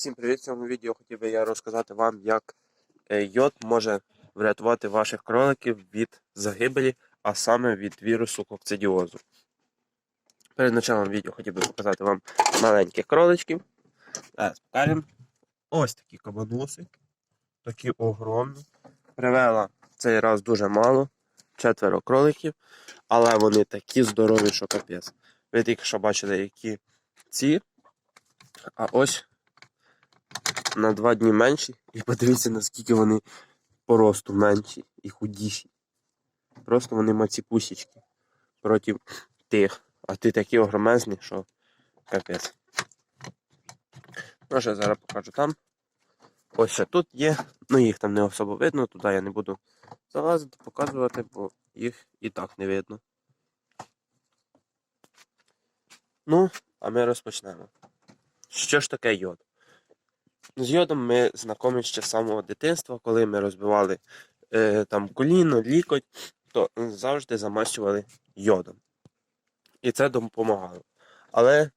Всім привіт! В цьому відео хотів би я розказати вам, як е, йод може врятувати ваших кроликів від загибелі, а саме від вірусу кокцидіозу. Перед началом відео хотів би показати вам маленьких кроличків. Зараз покажемо. Ось такі кабануси. Такі огромні. Привела цей раз дуже мало, четверо кроликів, але вони такі здорові, що капець. Ви тільки що бачили, які ці. А ось на два дні менші. І подивіться, наскільки вони по росту менші і худіші. Просто вони маціпусічки проти тих. А ти такі огромезні, що капець. Ну, ще зараз покажу там. Ось ще тут є. Ну їх там не особо видно, туди я не буду залазити, показувати, бо їх і так не видно. Ну, а ми розпочнемо. Що ж таке йод? З йодом ми знайомі ще з самого дитинства, коли ми розбивали е, там коліно, лікоть, то завжди замащували йодом. І це допомагало. Але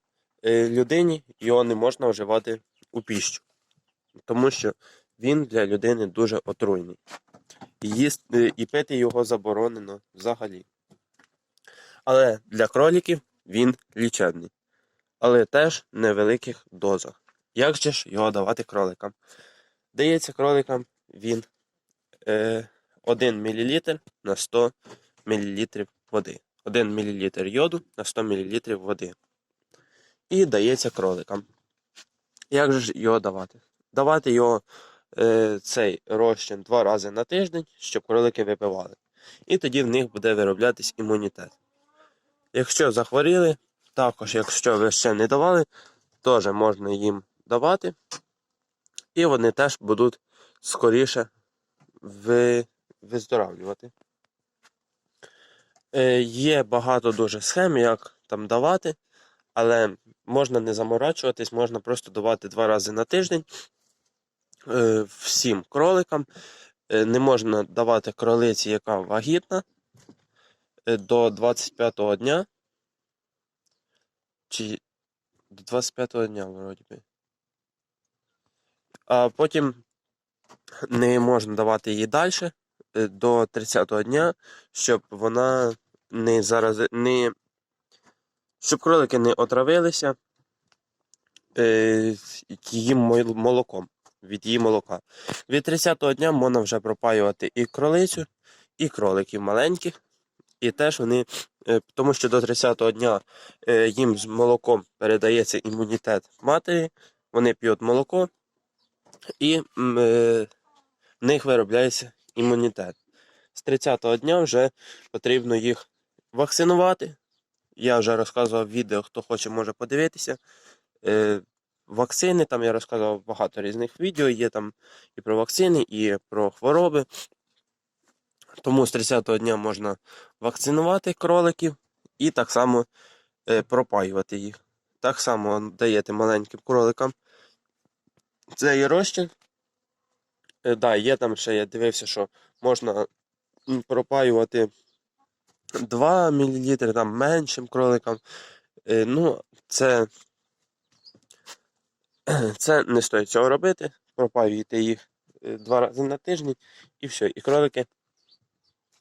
е, людині його не можна вживати у піщу, тому що він для людини дуже отруйний. І, їсти, е, і пити його заборонено взагалі. Але для кроліків він лічебний, але теж в невеликих дозах. Як же ж його давати кроликам? Дається кроликам він е, 1 мл на 100 мл води. 1 мл йоду на 100 мл води. І дається кроликам. Як же ж його давати? Давати його е, цей розчин два рази на тиждень, щоб кролики випивали. І тоді в них буде вироблятись імунітет. Якщо захворіли, також, якщо ви ще не давали, теж можна їм давати, і вони теж будуть скоріше ви, виздоравлювати. Е, є багато дуже схем, як там давати, але можна не заморачуватись, можна просто давати два рази на тиждень е, всім кроликам. Е, не можна давати кролиці, яка вагітна до 25-го дня. Чи до 25-го дня, вроді би. А потім не можна давати її далі до 30-го дня, щоб вона не зараз не щоб кролики не отравилися е, її молоком від її молока. Від 30-го дня можна вже пропаювати і кролицю, і кроликів маленьких. І теж вони, е, тому що до 30-го дня е, їм з молоком передається імунітет матері, вони п'ють молоко, і е, в них виробляється імунітет. З 30-го дня вже потрібно їх вакцинувати. Я вже розказував відео, хто хоче, може подивитися. Е, вакцини, там я розказував багато різних відео, є там і про вакцини, і про хвороби. Тому з 30-го дня можна вакцинувати кроликів і так само е, пропаювати їх. Так само даєте маленьким кроликам цей розчин. Е, да, є там ще, я дивився, що можна пропаювати 2 мл, там меншим кроликам. Е, ну, це, це не стоїть цього робити. Пропаюєте їх е, два рази на тиждень і все. І кролики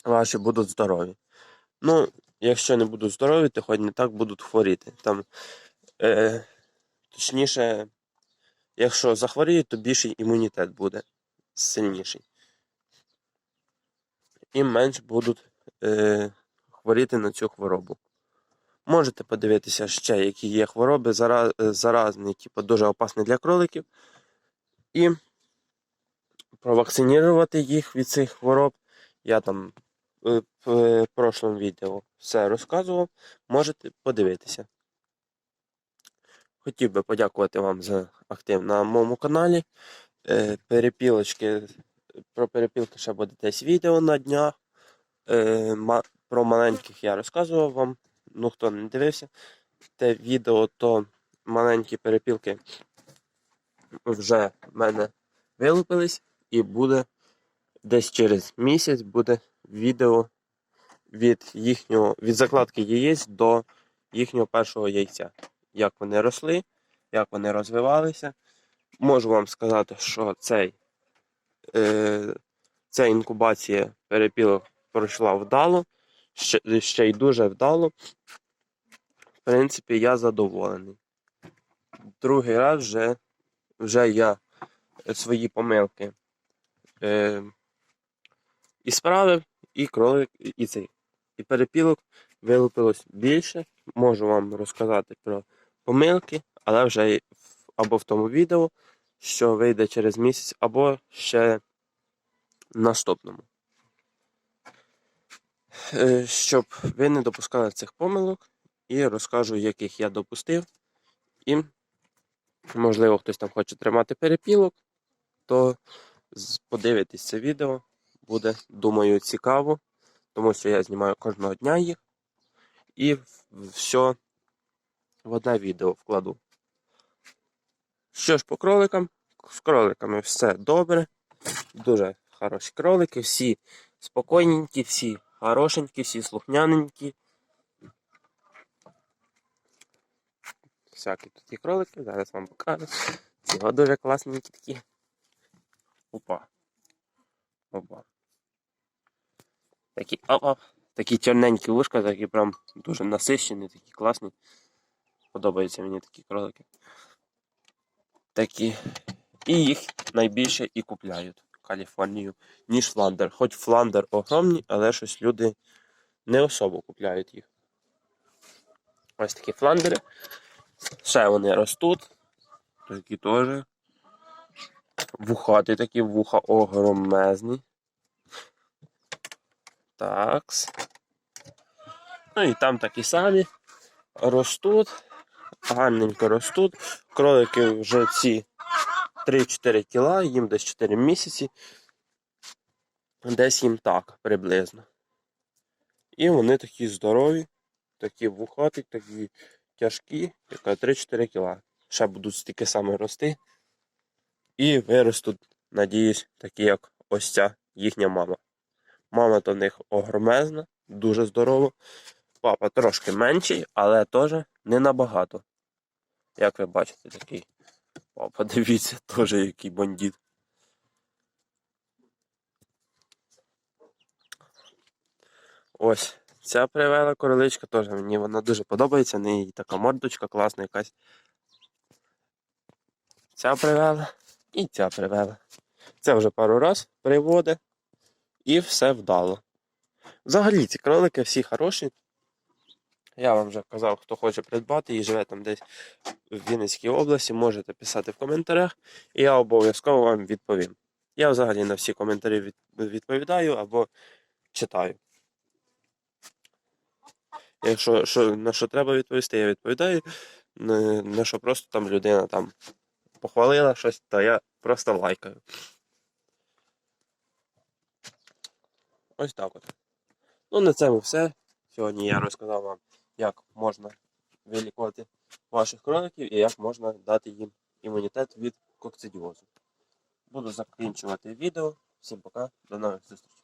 ваші будуть здорові. Ну, якщо не будуть здорові, то хоч не так будуть хворіти. Там, е, точніше, якщо захворіють, то більший імунітет буде сильніший. І менш будуть е, хворіти на цю хворобу. Можете подивитися ще, які є хвороби е, заразні, які дуже опасні для кроликів. І провакцинувати їх від цих хвороб. Я там е, в е, прошлому відео все розказував. Можете подивитися. Хотів би подякувати вам за актив на моєму каналі. Е, Перепілочки, про перепілки ще буде десь відео на днях. Е, Про маленьких я розказував вам. Ну, хто не дивився те відео, то маленькі перепілки вже в мене вилупились, і буде десь через місяць буде відео від їхнього від закладки яєць до їхнього першого яйця. Як вони росли, як вони розвивалися. можу вам сказати, що цей, е, ця інкубація перепілок пройшла вдало, ще, ще й дуже вдало. В принципі, я задоволений. Другий раз вже, вже я свої помилки е, і справив, і кролик, і цей. І перепілок вилупилось більше. Можу вам розказати про помилки, але вже або в тому відео, що вийде через місяць, або ще наступному. Е, Щоб ви не допускали цих помилок, і розкажу, яких я допустив. І, можливо, хтось там хоче тримати перепілок, то подивитесь це відео. Буде, думаю, цікаво, тому що я знімаю кожного дня їх. І все в одне відео вкладу. Що ж по кроликам? З кроликами все добре. Дуже хороші кролики, всі спокійненькі, всі хорошенькі, всі слухняненькі. Всякі тут є кролики, зараз вам покажу. Ці дуже класненькі такі. Опа. Опа. Такі опа. Такі чорненькі вушка, такі прям дуже насищені, такі класні. Подобаються мені такі кролики. Такі. І їх найбільше і купляють Каліфорнію, ніж Фландер. Хоч Фландер огромні, але щось люди не особо купляють їх. Ось такі фландери. Ще вони ростуть. Такі теж. Вухати такі вуха огромезні. Такс. Ну і там такі самі ростуть, гарненько ростуть. Кролики вже ці 3-4 кіла, їм десь 4 місяці. Десь їм так приблизно. І вони такі здорові, такі вухаті, такі тяжкі, яка 3-4 кіла. Ще будуть стільки саме рости. І виростуть, надіюсь, такі, як ось ця їхня мама. Мама то в них огромезна, дуже здорова. Папа трошки менший, але теж не набагато. Як ви бачите, такий. Папа, дивіться, теж який бандит. Ось, ця привела короличка теж мені вона дуже подобається, в неї така мордочка класна якась. Ця привела і ця привела. Це вже пару раз приводить і все вдало. Взагалі ці кролики всі хороші. Я вам вже казав, хто хоче придбати і живе там десь в Вінницькій області, можете писати в коментарях, і я обов'язково вам відповім. Я взагалі на всі коментарі відповідаю або читаю. Якщо що, на що треба відповісти, я відповідаю. На, що просто там людина там похвалила щось, то я просто лайкаю. Ось так от. Ну, на цьому все. Сьогодні я розказав вам, як можна вилікувати ваших кроликів і як можна дати їм імунітет від кокцидіозу. Буду закінчувати відео. Всім пока, до нових зустрічей.